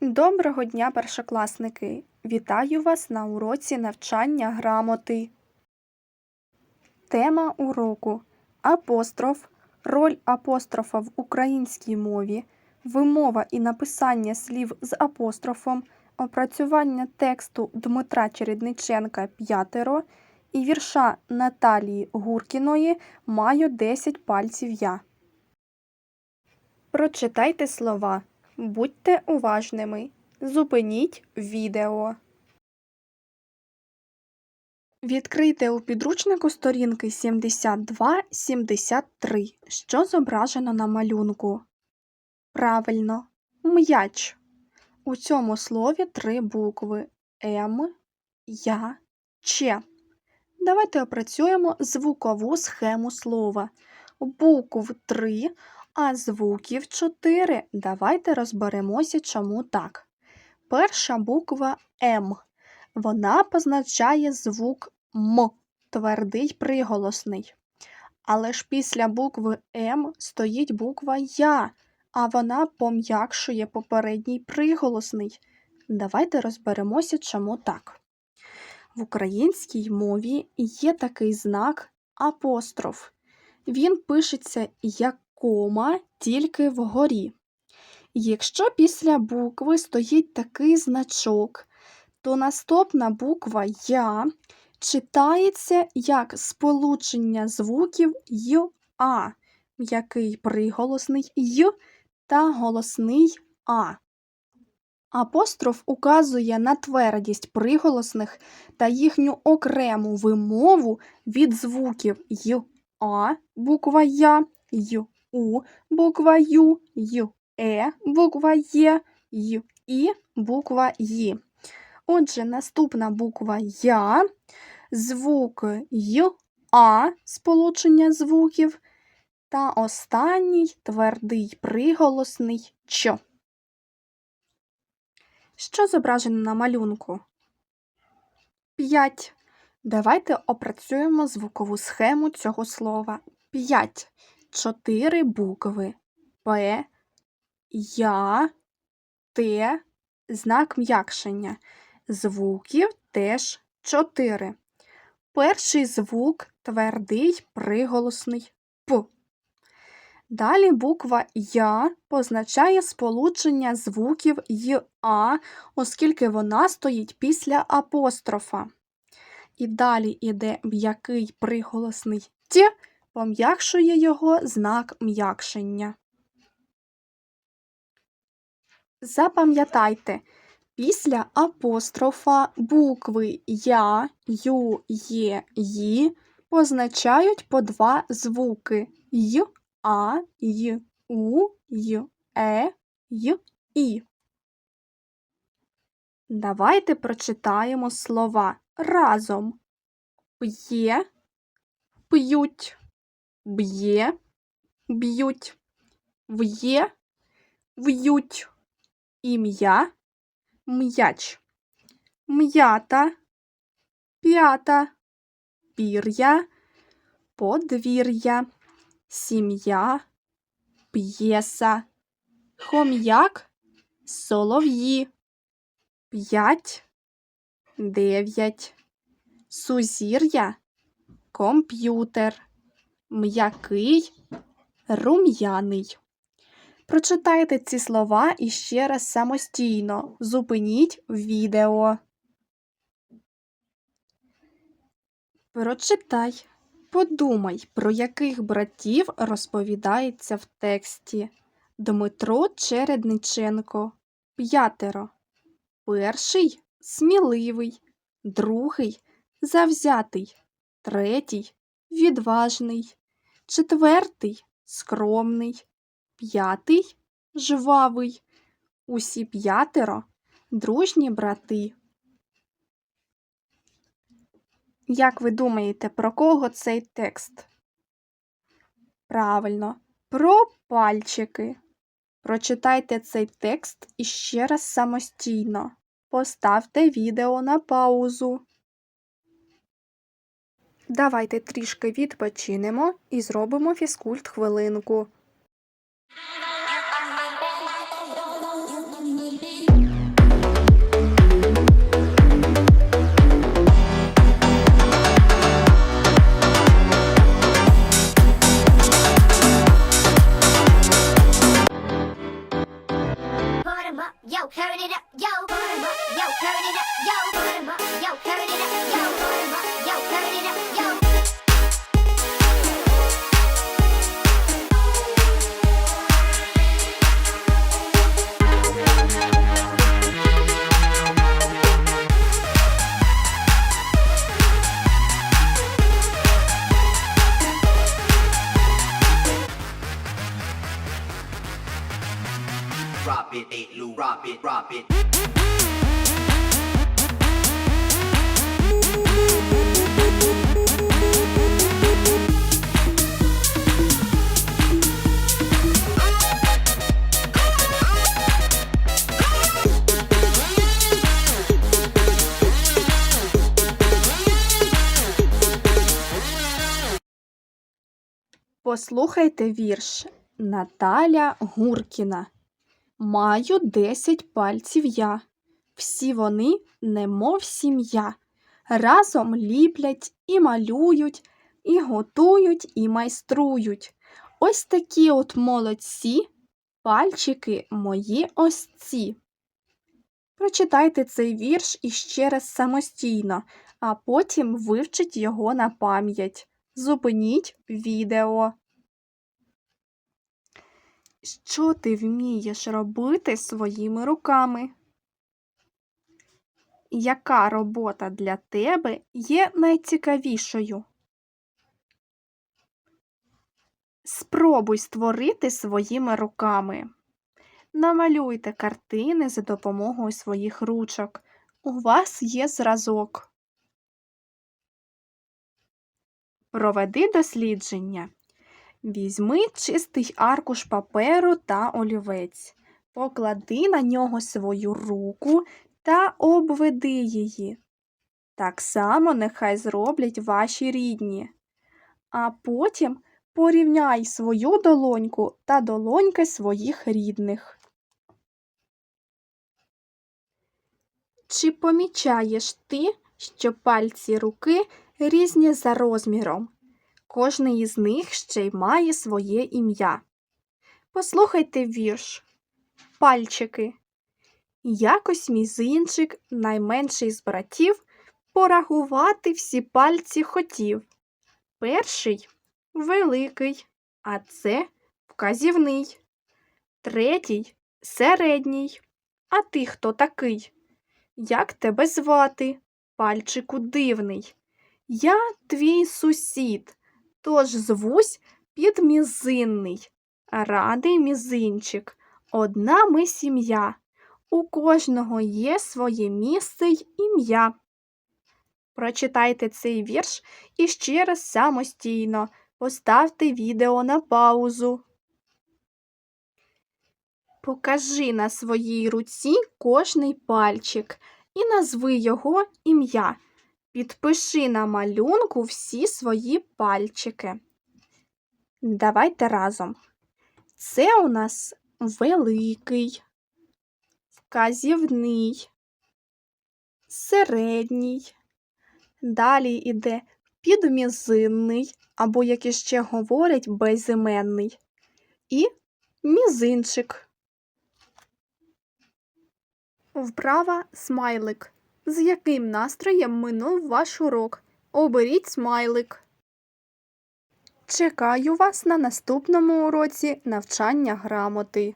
Доброго дня, першокласники! Вітаю вас на уроці навчання грамоти. Тема уроку Апостроф. Роль апострофа в українській мові. Вимова і написання слів з апострофом. Опрацювання тексту Дмитра Чередниченка п'ятеро і вірша Наталії Гуркіної Маю 10 пальців я. Прочитайте слова. Будьте уважними. Зупиніть відео. Відкрийте у підручнику сторінки 72-73. Що зображено на малюнку? Правильно. М'яч. У цьому слові три букви М, Я, Ч. Давайте опрацюємо звукову схему слова. Букв 3, а звуків 4. Давайте розберемося, чому так. Перша буква М. Вона позначає звук М, твердий приголосний. Але ж після букви М стоїть буква Я, а вона пом'якшує попередній приголосний. Давайте розберемося, чому так. В українській мові є такий знак апостроф. Він пишеться як кома тільки вгорі. Якщо після букви стоїть такий значок, то наступна буква Я читається як сполучення звуків й А, м'який приголосний й та голосний А. Апостроф указує на твердість приголосних та їхню окрему вимову від звуків й А, буква Я, й У, буква Ю, й Е, буква Є, й І, буква Ї. Отже, наступна буква Я, звук й А, сполучення звуків, та останній твердий приголосний Ч. Що зображено на малюнку? 5. Давайте опрацюємо звукову схему цього слова. 5. Чотири букви П, Я, Т, знак м'якшення. Звуків теж 4. Перший звук твердий приголосний П. Далі буква Я позначає сполучення звуків й оскільки вона стоїть після апострофа. І далі іде м'який приголосний Т, пом'якшує його знак м'якшення. Запам'ятайте, після апострофа букви Я, Ю, Є, Ї позначають по два звуки й а, й, у, й, е, й, і. Давайте прочитаємо слова разом. П'є, п'ють, б'є, б'ють, в'є, в'ють, ім'я, м'яч, м'ята, п'ята, пір'я, подвір'я сім'я, п'єса, хом'як, солов'ї, п'ять, дев'ять, сузір'я, комп'ютер, м'який, рум'яний. Прочитайте ці слова іще раз самостійно. Зупиніть відео. Прочитай. Подумай, про яких братів розповідається в тексті. Дмитро Чередниченко. П'ятеро. Перший сміливий, другий завзятий, третій відважний, четвертий скромний, п'ятий жвавий. Усі п'ятеро дружні брати. Як ви думаєте, про кого цей текст? Правильно, про пальчики. Прочитайте цей текст іще раз самостійно. Поставте відео на паузу. Давайте трішки відпочинемо і зробимо фізкульт хвилинку. Послухайте вірш Наталя Гуркіна. Маю десять пальців я. Всі вони, немов сім'я. Разом ліплять і малюють, і готують, і майструють. Ось такі от молодці, пальчики мої ось ці. Прочитайте цей вірш іще раз самостійно, а потім вивчіть його на пам'ять. Зупиніть відео. Що ти вмієш робити своїми руками? Яка робота для тебе є найцікавішою? Спробуй створити своїми руками. Намалюйте картини за допомогою своїх ручок. У вас є зразок. Проведи дослідження. Візьми чистий аркуш паперу та олівець. Поклади на нього свою руку та обведи її. Так само нехай зроблять ваші рідні. А потім порівняй свою долоньку та долоньки своїх рідних. Чи помічаєш ти, що пальці руки різні за розміром? Кожний із них ще й має своє ім'я. Послухайте вірш. Пальчики. Якось мізинчик, найменший з братів, порахувати всі пальці хотів. Перший великий, а це вказівний. Третій середній. А ти хто такий? Як тебе звати? Пальчику дивний. Я твій сусід, тож звусь підмізинний. Радий мізинчик, одна ми сім'я. У кожного є своє місце й ім'я. Прочитайте цей вірш іще раз самостійно. Поставте відео на паузу. Покажи на своїй руці кожний пальчик і назви його ім'я. Підпиши на малюнку всі свої пальчики. Давайте разом. Це у нас великий, вказівний, середній. Далі йде підмізинний, або, як іще говорять, безіменний. І мізинчик. Вправа смайлик. З яким настроєм минув ваш урок? Оберіть смайлик. Чекаю вас на наступному уроці навчання грамоти.